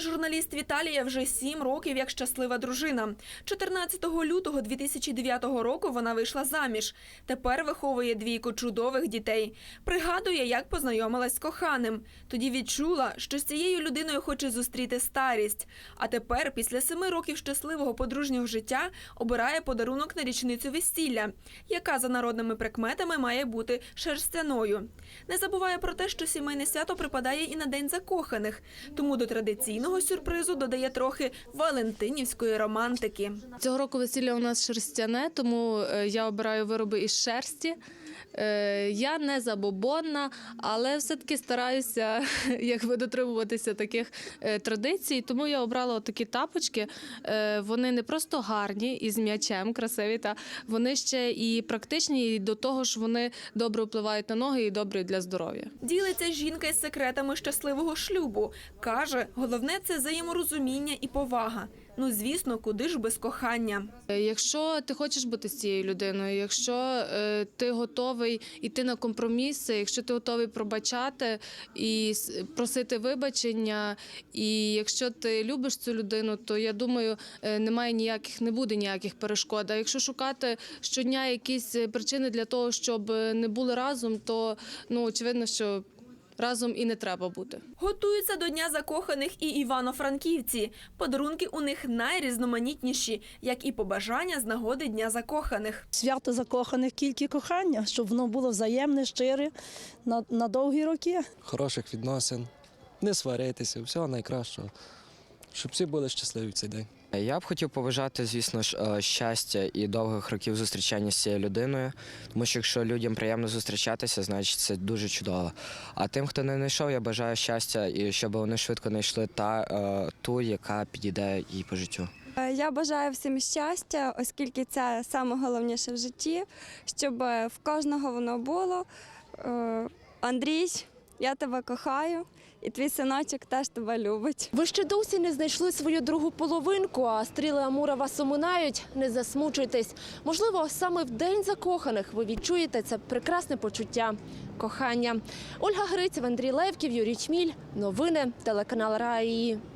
журналіст Віталія вже сім років як щаслива дружина. 14 лютого 2009 року вона вийшла заміж. Тепер виховує двійку чудових дітей. Пригадує, як познайомилась з коханим. Тоді відчула, що з цією людиною хоче зустріти старість. А тепер, після семи років щасливого подружнього життя, обирає подарунок на річницю весілля, яка за народними прикметами має бути шерстяною. Не забуває про те, що сімейне свято припадає і на день закоханих, тому до традиційного сюрпризу додає трохи валентинівської романтики. Цього року весілля у нас шерстяне, тому е, я обираю вироби із шерсті. Е, Я не забобонна, але все-таки стараюся якби дотримуватися таких е, традицій. Тому я обрала такі тапочки. Вони не просто гарні і з м'ячем, красиві, та вони ще і практичні, і до того ж вони добре впливають на ноги і добре для здоров'я. Ділиться жінка із секретами щасливого шлюбу. Каже, головне це взаєморозуміння і повага. Ну, звісно, куди ж без кохання. Е, Якщо ти хочеш бути з цією людиною, якщо е, ти готовий йти на компроміси, якщо ти готовий пробачати і просити вибачення, і якщо ти любиш цю людину, то я думаю, е, немає ніяких, не буде ніяких перешкод. А якщо шукати щодня якісь причини для того, щоб не були разом, то ну очевидно, що разом і не треба бути. Готуються до Дня закоханих і івано-франківці. Подарунки у них найрізноманітніші, як і побажання з нагоди Дня закоханих. Свято закоханих тільки кохання, щоб воно було взаємне, щире на, на довгі роки. хороших відносин, не сваритися, всього найкращого, щоб всі були щасливі в цей день. Я б хотів побажати, звісно ж, е, щастя і довгих років зустрічання з цією людиною, тому що якщо людям приємно зустрічатися, значить це дуже чудово. А тим, хто не знайшов, я бажаю щастя і щоб вони швидко знайшли та е, ту, яка підійде їй по життю. Е, Я бажаю всім щастя, оскільки це найголовніше в житті, щоб в кожного воно було. Андрій, я тебе кохаю, і твій синочок теж тебе любить. Ви ще досі не знайшли свою другу половинку, а стріли Амура вас оминають. Не засмучуйтесь. Можливо, саме в день закоханих ви відчуєте це прекрасне почуття кохання. Ольга Гриців, Андрій Левків, Юрій Чміль. Новини телеканал Раї.